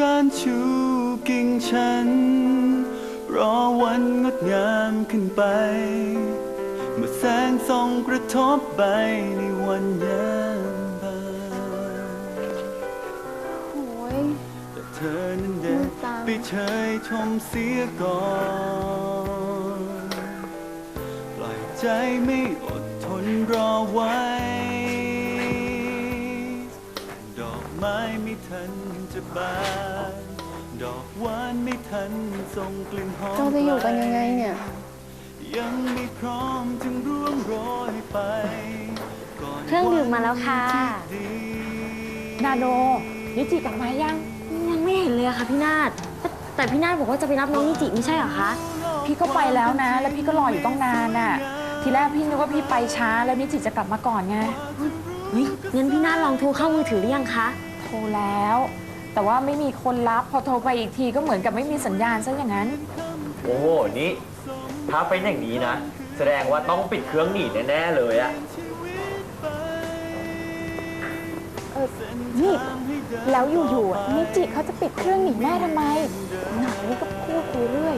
การชูกิ่งฉัน รอวันงดงามขึ้นไป เมื่อแสงส่องกระทบใบในวันยามบ่ายโอ้ยแต่เธอนั้นเด็ดไปเชยชมเสียก่อน ปล่อยใจไม่อดทนรอไว้ ดอกไม้ไม่ทัน จะบานดอกหวานไม่ทันส่งกลิ่นหอมเราจะอยู่กันยังไงเนี่ย ยังไม่พร้อมจึงร่วงโรยไปก่อนเครื่องดื่มมาแล้วค่ะดีนาโนนิจิกลับมายัง ยังไม่เห็นเลยอะค่ะพี่นาฏแต่แต่พี่นาฏบอกว่าจะไปรับน้องนิจิไม่ใช่เหรอคะ พี่ก็ไปแล้วนะ แล้วพี่ก็รออยู่ต้องนานน่ะ ทีแรกพี่นึกว่าพี่ไปช้าแล้วนิจิจะกลับมาก่อนไง เฮ้ยงั้นพี่นาฏลองโทรเข้ามือถือหรือยังคะ โทรแล้ว แต่ว่าไม่มีคนรับพอโทรไปอีกทีก็เหมือนกับไม่มีสัญญาณซะอย่างนั้น โอ้โห นี่ ถ้าเป็นอย่างนี้นะ แสดงว่าต้องปิดเครื่องหนีแน่ๆเลยอะนี่แล้วอยู่ๆอะนิจิเขาจะปิดเครื่องหนีแม่ทำไมหนานี่ก็พูดไปเรื่อย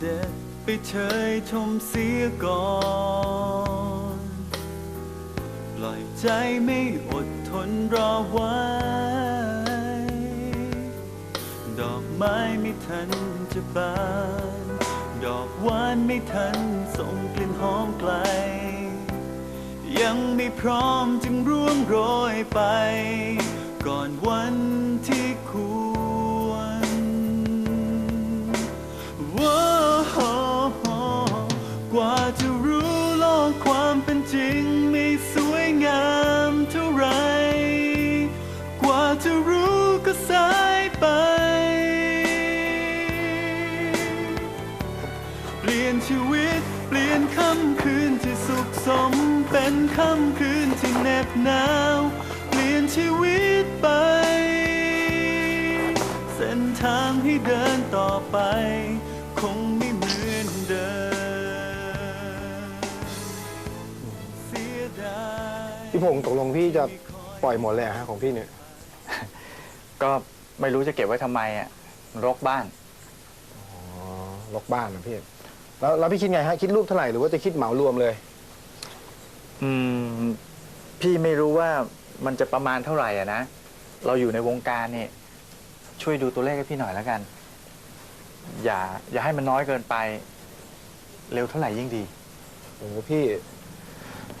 เด็ดไปเชยชมเสียก่อน ปล่อยใจไม่อดทนรอไว้ ดอกไม้ไม่ทันจะบาน ดอกหวานไม่ทันส่งกลิ่นหอมไกล ยังไม่พร้อมจึงร่วงโรยไป ก่อนวันที่คู หน็บหนาวเปลี่ยนชีวิตไป เส้นทางให้เดินต่อไป คงไม่เหมือนเดิมเสียดายพี่พงศ์ตกลงพี่จะปล่อยหมดเลยเหรอฮะของพี่เนี่ย ก็ไม่รู้จะเก็บไว้ทำไมอะรกบ้าน อ๋อล็อกบ้านนะพี่ แล้วแล้วพี่คิดไงฮะ คิดรูปเท่าไหร่หรือว่าจะคิดเหมารวมเลย อืม พี่ไม่รู้ว่ามันจะประมาณเท่าไหร่อะนะ เราอยู่ในวงการเนี่ย ช่วยดูตัวเลขให้พี่หน่อยแล้วกัน อย่า อย่าให้มันน้อยเกินไป เร็วเท่าไหร่ยิ่งดี โอ้โหพี่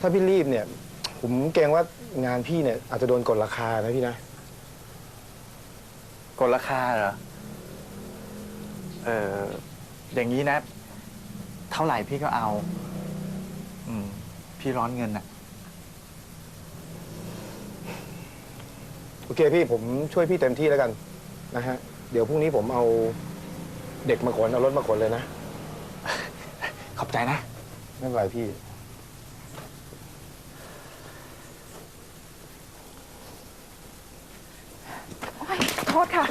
ถ้าพี่รีบเนี่ย ผมเกรงว่างานพี่เนี่ยอาจจะโดนกดราคานะพี่นะ กดราคาเหรอ เอออย่างนี้นะ เท่าไหร่พี่ก็เอา อืม พี่ร้อนเงินน่ะ โอเคพี่ผมช่วยพี่เต็มที่แล้วกันนะฮะ เดี๋ยวพรุ่งนี้ผมเอาเด็กมาขนเอารถมาขนเลยนะ ขอบใจนะ ไม่เป็นไรพี่โทษค่ะ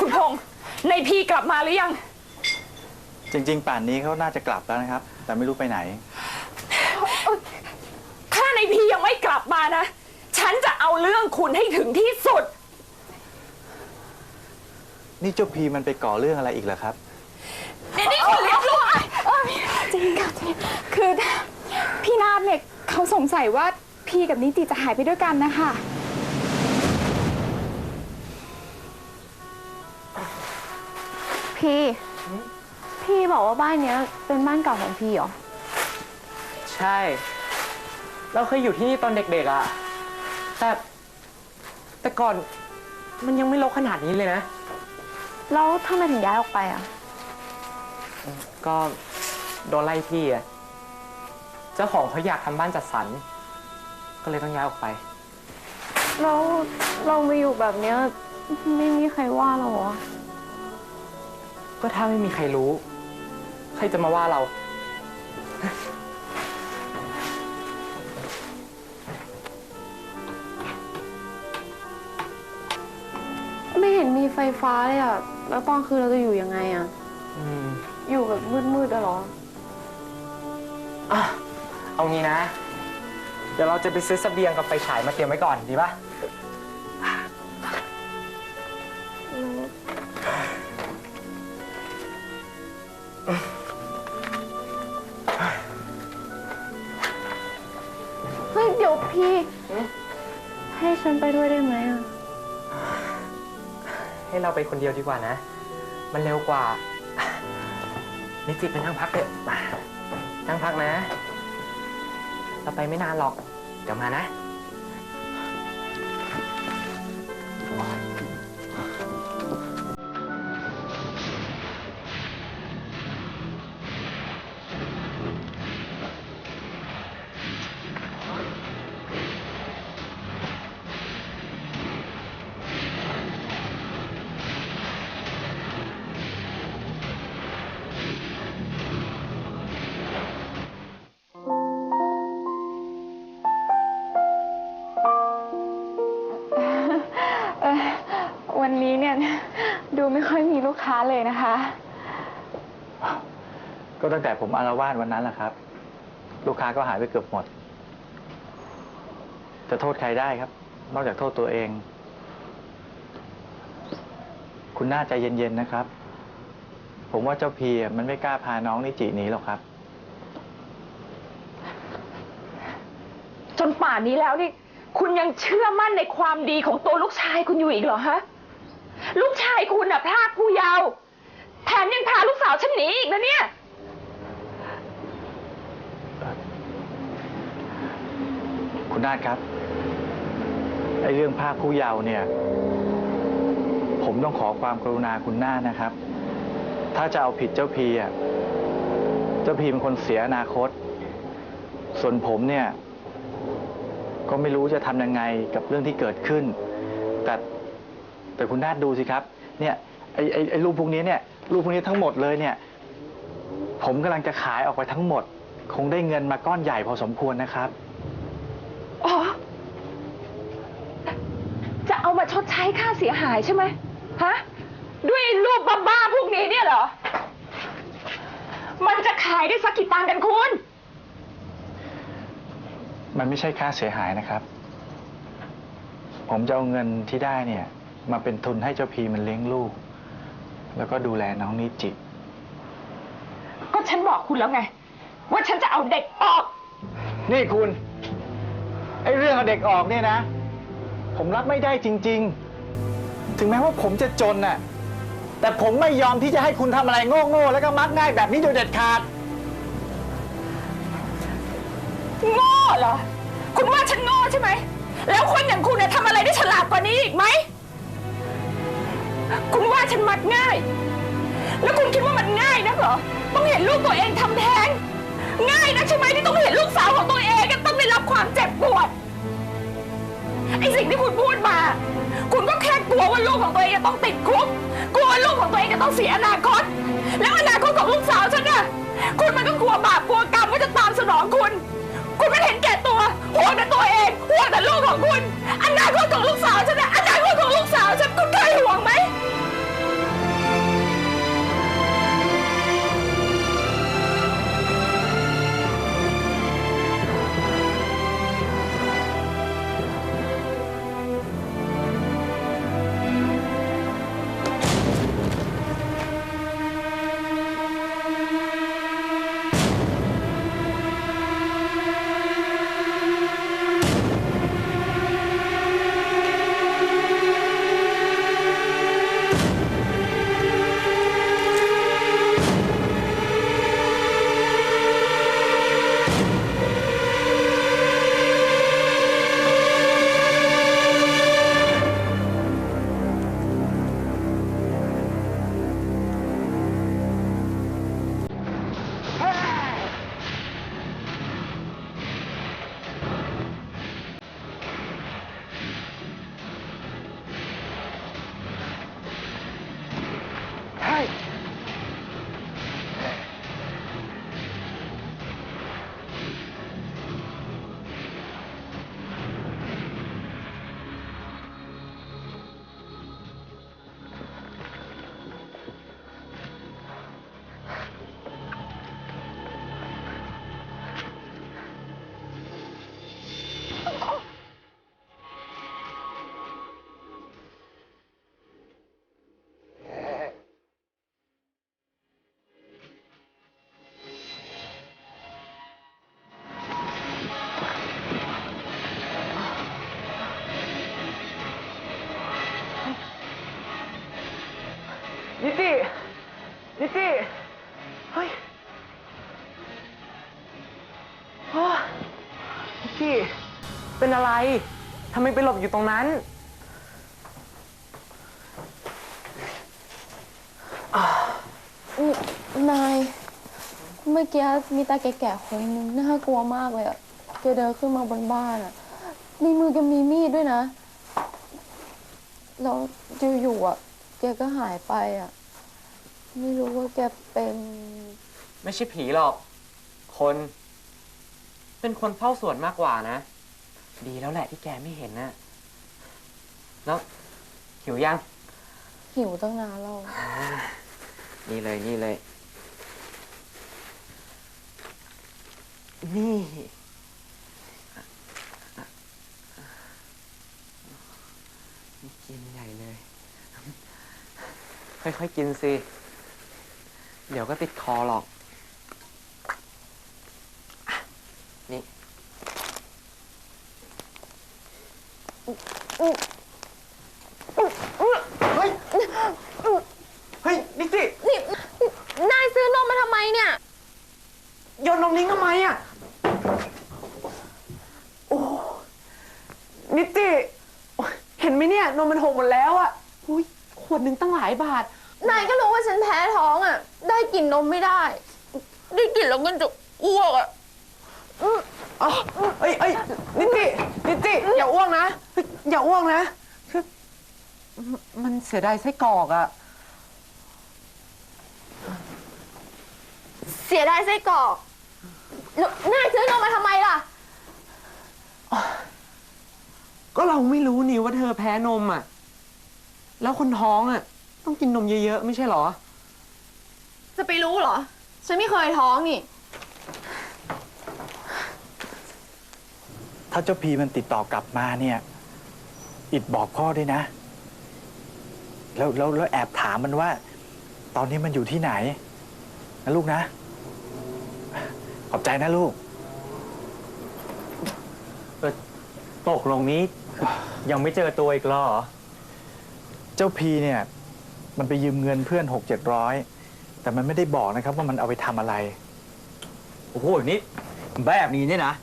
คุณพงษ์ในพี่กลับมาหรือยัง จริง ๆ ป่านนี้เขาน่าจะกลับแล้วนะครับ แต่ไม่รู้ไปไหน ถ้าในพี่ยังไม่กลับมานะ ฉันจะเอาเรื่องคุณให้ถึงที่สุด นี่เจ้าพีมันไปก่อเรื่องอะไรอีกเหรอครับนี่นี่คุณเรียกลูกๆจริงค่ะจริงคือพี่นาฏเนี่ยเขาสงสัยว่าพี่กับนิติจะหายไปด้วยกันนะคะ พี่ พี่บอกว่าบ้านเนี้ยเป็นบ้านเก่าของพี่เหรอ ใช่ เราเคยอยู่ที่นี่ตอนเด็กๆอะ่ะ แต่แต่ก่อนมันยังไม่รกขนาดนี้เลยนะ แล้วทำไมถึงย้ายออกไปอะ ก็โดนไล่ที่อะเจ้าของเขาอยากทำบ้านจัดสรร ก็เลยต้องย้ายออกไปแล้วเรามาอยู่แบบเนี้ยไม่มีใครว่าเราเหรอก็ถ้าไม่มีใครรู้ ใครจะมาว่าเรา ไม่เห็นมีไฟฟ้าเลยอะแล้วตอนคืนเราจะอยู่ยังไงอะอืมอยู่แบบมืดๆอะเหรอ อะเอางี้นะ เดี๋ยวเราจะไปซื้อเสบียงกับไฟฉายมาเตรียมไว้ก่อนดีปะเฮ้ย เดี๋ยวพี่ ให้ฉันไปด้วยได้ไหมอะ ให้เราไปคนเดียวดีกว่านะ มันเร็วกว่า นิจิไปนั่งพักเถอะนั่งพักนะ เราไปไม่นานหรอก เดี๋ยวมานะ ก็ตั้งแต่ผมอารวาสวันนั้นแหละครับ ลูกค้าก็หายไปเกือบหมด จะโทษใครได้ครับ นอกจากโทษตัวเอง คุณน่าใจเย็นๆนะครับ ผมว่าเจ้าพีอะมันไม่กล้าพาน้องนิจิหนีหรอกครับ จนป่านนี้แล้วนี่ คุณยังเชื่อมั่นในความดีของตัวลูกชายคุณอยู่อีกเหรอฮะ ลูกชายคุณน่ะพรากผู้เยาว์แถมยังพาลูกสาวฉันหนีอีกนะเนี่ย คุณ นาฏครับไอ้เรื่องภาคผู้เยาว์เนี่ย ผมต้องขอความกรุณาคุณนาฏนะครับ ถ้าจะเอาผิดเจ้าพีอะเจ้าพีเป็นคนเสียอนาคต ส่วนผมเนี่ย ก็ไม่รู้จะทำยังไงกับเรื่องที่เกิดขึ้น แต่แต่คุณนาฏดูสิครับ เนี่ยไอ้ไอ้ไอ้รูปพวกนี้เนี่ยรูปพวกนี้ทั้งหมดเลยเนี่ย ผมกำลังจะขายออกไปทั้งหมด คงได้เงินมาก้อนใหญ่พอสมควรนะครับ อ๋อ จะเอามาชดใช้ค่า เสียหายใช่ไหมฮะ ด้วยรูปบ้าๆพวกนี้เนี่ยเหรอ มันจะขายได้สักกี่ตังค์กันคุณ มันไม่ใช่ค่าเสียหายนะครับ ผมจะเอาเงินที่ได้เนี่ย มาเป็นทุนให้เจ้าพีมันเลี้ยงลูก แล้วก็ดูแลน้องนิจิ ก็ฉันบอกคุณแล้วไง ว่าฉันจะเอาเด็กออก นี่คุณ ไอ้เรื่องเอาเด็กออกเนี่ยนะ ผมรับไม่ได้จริง ๆ ถึงแม้ว่าผมจะจนน่ะ แต่ผมไม่ยอมที่จะให้คุณทำอะไรโง่ๆแล้วก็มักง่ายแบบนี้โดยเด็ดขาด โง่เหรอ คุณว่าฉันโง่ใช่ไหม แล้วคนอย่างคุณเนี่ยทำอะไรได้ฉลาดกว่านี้อีกไหม คุณว่าฉันมักง่าย แล้วคุณคิดว่ามันง่ายนักเหรอ ต้องเห็นลูกตัวเองทำแท้ง ง่ายนะใช่ไหมที่ต้องเห็นลูกสาวของตัวเองต้องได้รับความเจ็บปวด ไอสิ่งที่คุณพูดมา ของตัวเองจะต้องติดคุกกลัวลูกของตัวเองจะต้องเสียอนาคต แล้วอนาคตของลูกสาวฉันน่ะคุณมันก็กลัวบาปกลัวกรรมว่าจะตามสนองคุณ คุณไม่เห็นแก่ตัวห่วงแต่ตัวเองห่วงแต่ลูกของคุณ อนาคตของลูกสาวฉันน่ะอนาคตของลูกสาวฉันคุณเคยห่วงไหม ตินิติเฮ้ยโอ้นิติเป็นอะไรทำไมไปหลบอยู่ตรงนั้นนาย เมื่อกี้มีตาแก่ๆคนนึงน่ากลัวมากเลยอะแกเดินขึ้นมาบนบ้านอะในมือแกมีมีดด้วยนะ แล้วอยู่ๆอะแกก็หายไปอะ ไม่รู้ว่าแกเป็น ไม่ใช่ผีหรอก คน เป็นคนเฝ้าสวนมากกว่านะ ดีแล้วแหละที่แกไม่เห็นนะแล้วหิวยัง หิวตั้งนานแล้ว นี่เลยนี่เลย นี่ นี่กินใหญ่เลย ค่อยๆกินสิ เดี๋ยวก็ติดคอหรอกอะนี่ เฮ้ย เฮ้ย นิติ นายซื้อนมมาทำไมเนี่ย โยนนมทิ้งทำไมอะ โอ้ นิติโอ๊ยเห็นไหมเนี่ย นมมันหกหมดแล้วอะอุ้ยขวดหนึ่งตั้งหลายบาท นายก็รู้ว่าฉันแพ้ท้องอะ ได้กลิ่นนมไม่ได้ ได้กลิ่นแล้วก็จะอ้วกอะอ๋อเอ้ยเอ้ยนิตินิติอย่าอ้วกนะเฮ้ยอย่าอ้วกนะคือมมันเสียดายไส้กรอกอะเสียดายไส้กรอกแล้วนายซื้อนมมาทำไมล่ะ ก็เราไม่รู้นี่ว่าเธอแพ้นมอะแล้วคนท้องอะ ต้องกินนมเยอะๆ ไม่ใช่เหรอ จะไปรู้เหรอ ฉันไม่เคยท้องนี่ ถ้าเจ้าพีมันติดต่อกลับมาเนี่ย อิดบอกพ่อด้วยนะ แล้วแล้วแล้วแอบถามมันว่า ตอนนี้มันอยู่ที่ไหน นะลูกนะ ขอบใจนะลูกตกลงนี้ ยังไม่เจอตัวอีกเหรอ เจ้าพีเนี่ย มันไปยืมเงินเพื่อนหกเจ็ดร้อยแต่มันไม่ได้บอกนะครับว่ามันเอาไปทำอะไร โอ้โหนี่แบบนี้เนี่ยนะ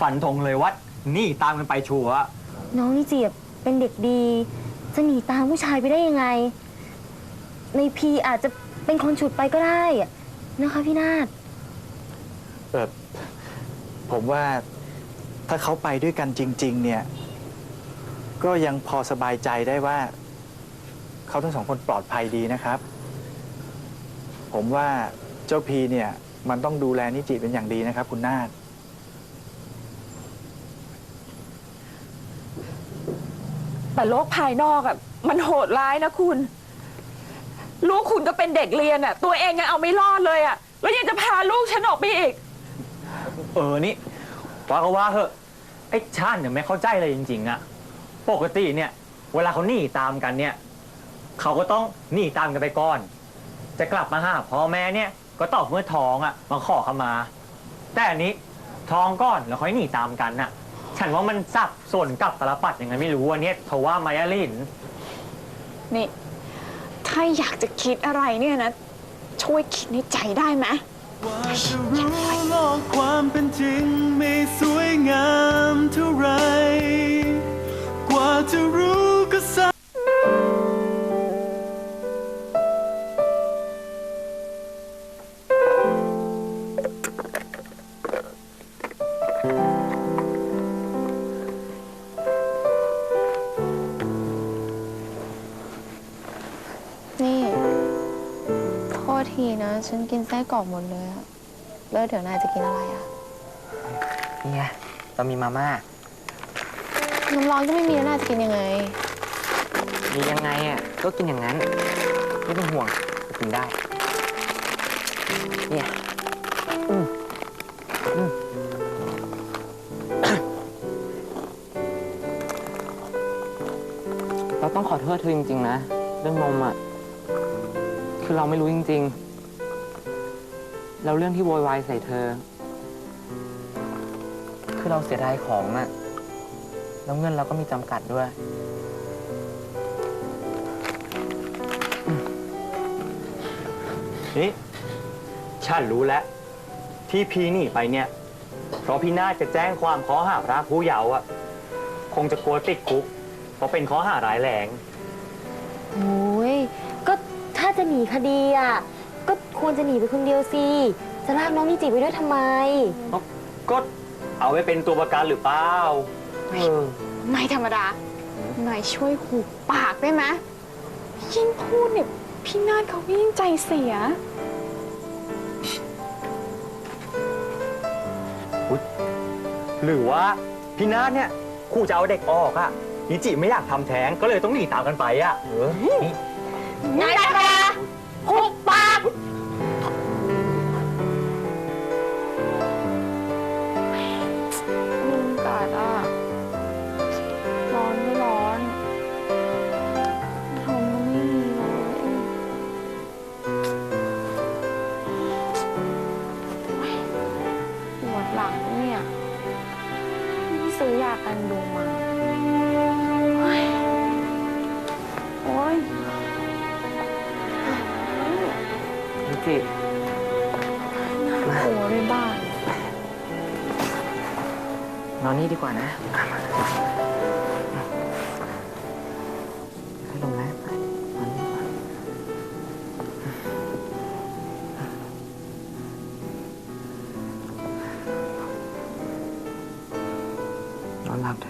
ฝันธงเลยว่านี่ตามกันไปชัวร์น้องนิจิอะเป็นเด็กดี จะหนีตามผู้ชายไปได้ยังไง ในพีอาจจะเป็นคนฉุดไปก็ได้อะนะคะพี่นาฏเออผมว่าถ้าเขาไปด้วยกันจริง ๆ เนี่ย ก็ยังพอสบายใจได้ว่า เขาทั้งสองคนปลอดภัยดีนะครับ ผมว่าเจ้าพีเนี่ย มันต้องดูแลนิจิเป็นอย่างดีนะครับ คุณนาฏแต่โลกภายนอกอะมันโหดร้ายนะคุณ ลูกคุณก็เป็นเด็กเรียนอะตัวเองยังเอาไม่รอดเลยอะแล้วยังจะพาลูกฉันออกไปอีก เออนี่ว่าก็ว่าเหอะไอ้ชาติเนี่ยไม่เข้าใจเลยจริงๆอะปกติเนี่ย เวลาเขาหนีตามกันเนี่ย เขาก็ต้องหนีตามกันไปก่อน จะกลับมาหาพ่อแม่เนี่ยก็ตอบเมื่อท้องอะมาขอขมา แต่อันนี้ท้องก่อนแล้วค่อยหนีตามกันน่ะ ฉันว่ามันสับส่วนกลับตลปัดยังไงไม่รู้วันนี้เธอว่ามายาลิน นี่ ถ้าอยากจะคิดอะไรเนี่ยนะ ช่วยคิดในใจได้ไหมกว่าจะรู้โลกความเป็นจริงไม่สวยงามเท่าไหรกว่าจะรู้ ฉันกินไส้กรอกหมดเลยอะแล้วเดี๋ยวนายจะกินอะไรอะนี่ไงเรามีมาม่า น้ำร้อนก็ไม่มีแล้วนายจะกินยังไง มียังไงอะ ก็กินอย่างนั้น ไม่ต้องห่วงจะกินได้ เนี่ยอืมอืมเราต้องขอโทษเธอจริง ๆ นะ เรื่องนมอะ คือเราไม่รู้จริง ๆ แล้วเรื่องที่โวยวายใส่เธอ คือเราเสียดายของอะแล้วเงินเราก็มีจำกัดด้วย นี่ฉันรู้แล้ว ที่พี่หนีไปเนี่ย เพราะพี่น่าจะแจ้งความข้อหาพระผู้เยาว์อะคงจะกลัวติดคุก เพราะเป็นข้อหาร้ายแรง โอ้ยก็ถ้าจะหนีคดีอะก็ ควรจะหนีไปคนเดียวสิ จะลากน้องนิจิไปด้วยทำไมก็เอาไว้เป็นตัวประกันหรือเปล่าเออไม่ธรรมดา นายช่วยหูปากได้ไหมยิ่งพูดเนี่ย พี่นาฏเขายิ่งใจเสีย หรือว่าพี่นาฏเนี่ยคู่จะเอาเด็กออกอะนิจิไม่อยากทำแท้งก็เลยต้องหนีตามกันไปอะเออนี่นายดารา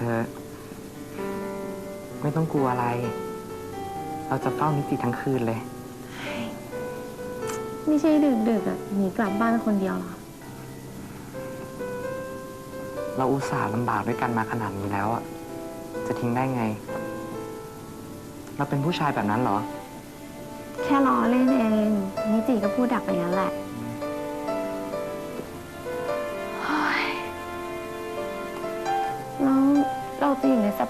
ธอะไม่ต้องกลัวอะไร เราจะเฝ้านิจิทั้งคืนเลย ไม่ใช่ดึกๆอะหนีกลับบ้านคนเดียวหรอ เราอุตส่าห์ลำบากด้วยกันมาขนาดนี้แล้วอะจะทิ้งได้ไง เราเป็นผู้ชายแบบนั้นเหรอ แค่ล้อเล่นเองนิจิก็พูดดักไปอย่างนั้นแหละ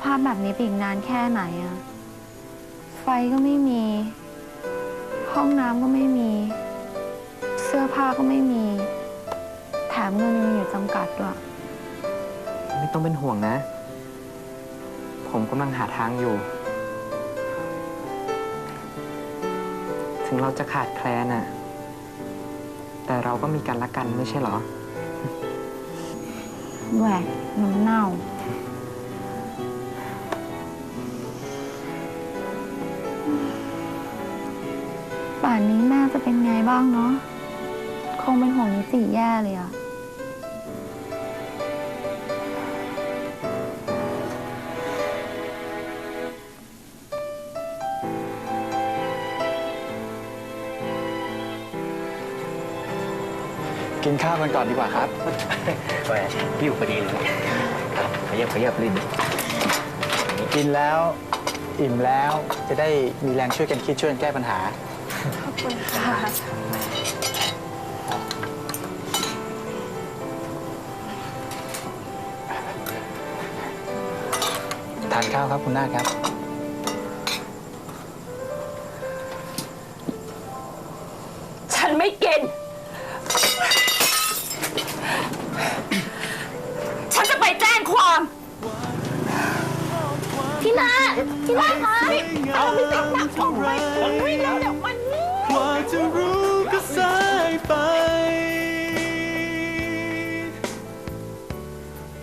ภาพแบบนี้ไปอีกนานแค่ไหนอะไฟก็ไม่มี ห้องน้ำก็ไม่มี เสื้อผ้าก็ไม่มี แถมเงินยังมีอยู่จำกัดด้วย ไม่ต้องเป็นห่วงนะ ผมกำลังหาทางอยู่ ถึงเราจะขาดแคลนอะแต่เราก็มีกันละกันไม่ใช่เหรอ แหวกน้ำเน่า ป่านนี้แม่จะเป็นไงบ้างเนาะ คงเป็นห่วงนิจิแย่เลยอะกินข้าวกันก่อนดีกว่าครับแหมพี่อยู่พอดีเลยขยับขยับลิ้นกินแล้ว อิ่มแล้วจะได้มีแรงช่วยกันคิดช่วยกันแก้ปัญหาขอบ คุณค่ะ ทานข้าวครับคุณนาคครับ ฉันไม่กิน ฉันจะไปแจ้งความ พี่นาฏพี่นาฏคะเอาไม่ติดหนักออกไปวิ่งแล้วเดี๋ยวมันก ว่าจะรู้ก็สายไป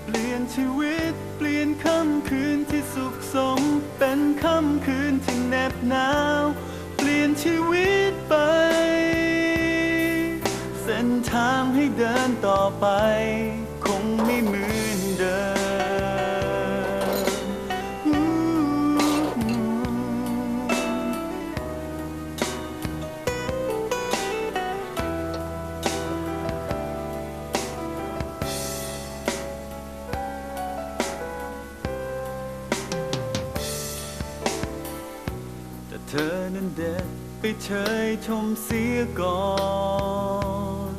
เปลี่ยนชีวิตเปลี่ยนค่ำคืนที่สุขสม เป็นค่ำคืนที่แนบหนาว เปลี่ยนชีวิตไป เส้นทางให้เดินต่อไป นั้นเด็ดไปเฉยชมเสียก่อน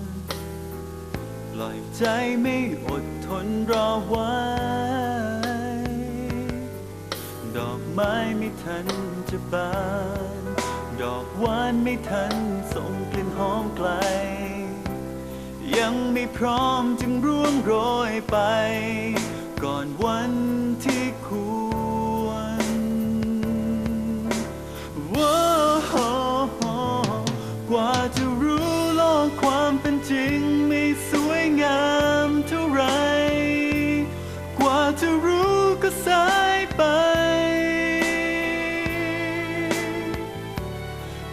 ปล่อยใจไม่อดทนรอไว้ ดอกไม้ไม่ทันจะบาน ดอกหวานไม่ทันส่งกลิ่นหอมไกล ยังไม่พร้อมจึงร่วงโรยไป ก่อนวัน ความเป็นจริงไม่สวยงามเท่าไร กว่าจะรู้ก็สายไป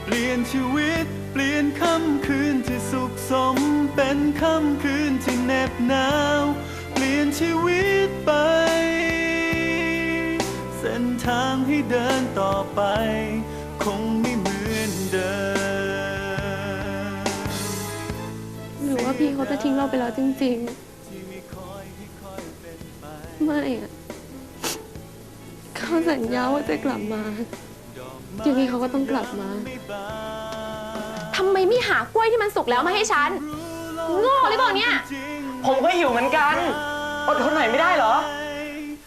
เปลี่ยนชีวิตเปลี่ยนค่ำคืนที่สุขสม เป็นค่ำคืนที่แนบหนาว เปลี่ยนชีวิตไป เส้นทางให้เดินต่อไป พี่เขาจะทิ้งเราไปแล้วจริงที่ไม่คอยให้คอยเป็นไปๆไม่อะเขาสัญญาว่าจะกลับมายังไงเขาก็ต้องกลับมา ทำไมไม่หากล้วยที่มันสุกแล้วมาให้ฉันโง่หรือเปล่าเนี่ย ผมก็หิวเหมือนกัน อดทนหน่อยไม่ได้เหรอ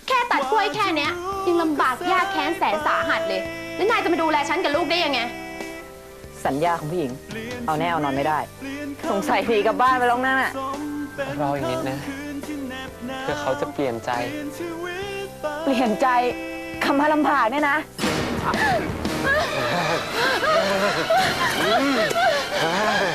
แค่ตัดกล้วยแค่เนี้ยยังลำบากยากแค้นแสนสาหัสเลย แล้วนายจะมาดูแลฉันกับลูกได้ยังไง สัญญาของผู้หญิง เอาแน่เอานอนไม่ได้ สงสัยหนีกลับบ้านไปแล้วนั่นน่ะรออีกนิดนะเพื่อเขาจะเปลี่ยนใจ เปลี่ยนใจคำพาลำผากเนี่ยนะ Ah!